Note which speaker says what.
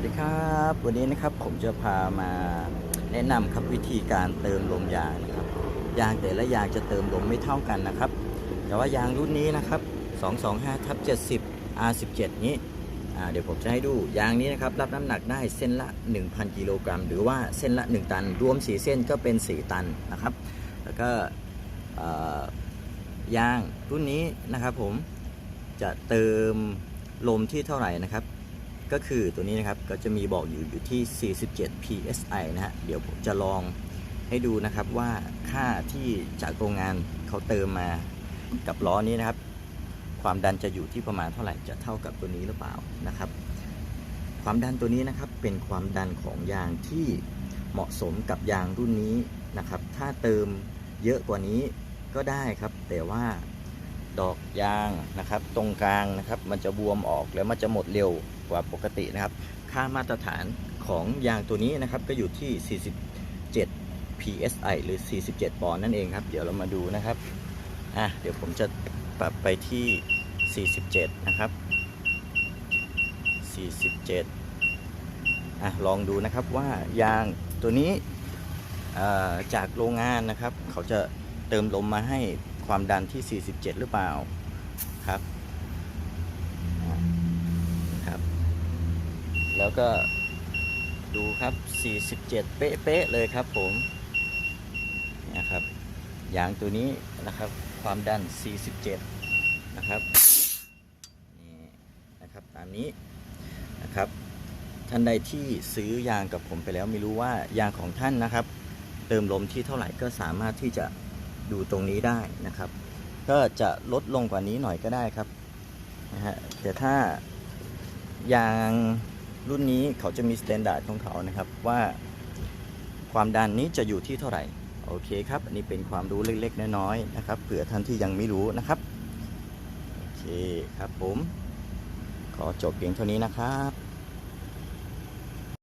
Speaker 1: วัสดีครับ วันนี้นะครับผมจะพามาแนะนำครับวิธีการเติมลมยางนะครับ ยางแต่ละยางจะเติมลมไม่เท่ากันนะครับ แต่ว่ายางรุ่นนี้นะครับ 225ทับ70 R17 นี้เดี๋ยวผมจะให้ดูยางนี้นะครับรับน้ำหนักได้เส้นละ 1,000 กิโลกรัมหรือว่าเส้นละ 1 ตัน รวม 4 เส้นก็เป็น 4 ตันนะครับ แล้วก็ยางรุ่นนี้นะครับผมจะเติมลมที่เท่าไหร่นะครับ ก็คือตัวนี้นะครับก็จะมีบอกอยู่อยู่ที่ 47 psi นะฮะเดี๋ยวผมจะลองให้ดูนะครับว่าค่าที่จากโรงงานเขาเติมมากับล้อนี้นะครับ ความดันจะอยู่ที่ประมาณเท่าไหร่จะเท่ากับตัวนี้หรือเปล่านะครับ ความดันตัวนี้นะครับเป็นความดันของยางที่เหมาะสมกับยางรุ่นนี้นะครับ ถ้าเติมเยอะกว่านี้ก็ได้ครับ แต่ว่า ดอกยางนะครับ ตรงกลางนะครับ มันจะบวมออกแล้วมันจะหมดเร็วกว่าปกตินะครับ ค่ามาตรฐานของยางตัวนี้นะครับ ก็อยู่ที่ 47 psi หรือ 47 ปอนด์นั่นเองครับ เดี๋ยวเรามาดูนะครับอะเดี๋ยวผมจะปรับไปที่ 47 นะครับ 47อะลองดูนะครับว่ายางตัวนี้อ่อจากโรงงานนะครับ เขาจะเติมลมมาให้ ความดันที่ 47 หรือเปล่าครับครับ แล้วก็ดูครับ 47 เป๊ะๆเลยครับผมนะครับยางตัวนี้นะครับ ความดัน 47 นะครับนี่นะครับตามนี้นะครับ ท่านใดที่ซื้อยางกับผมไปแล้วไม่รู้ว่ายางของท่านนะครับ เติมลมที่เท่าไหร่ก็สามารถที่จะ ดูตรงนี้ได้นะครับ ก็จะลดลงกว่านี้หน่อยก็ได้ครับนะฮะแต่ถ้ายางรุ่นนี้เขาจะมีสแตนดาร์ดของเขานะครับว่าความดันนี้จะอยู่ที่เท่าไหร่ โอเคครับอันนี้เป็นความรู้เล็กๆน้อยๆนะครับเผื่อท่านที่ยังไม่รู้นะครับโอเคครับผม ขอจบเพียงเท่านี้นะครับ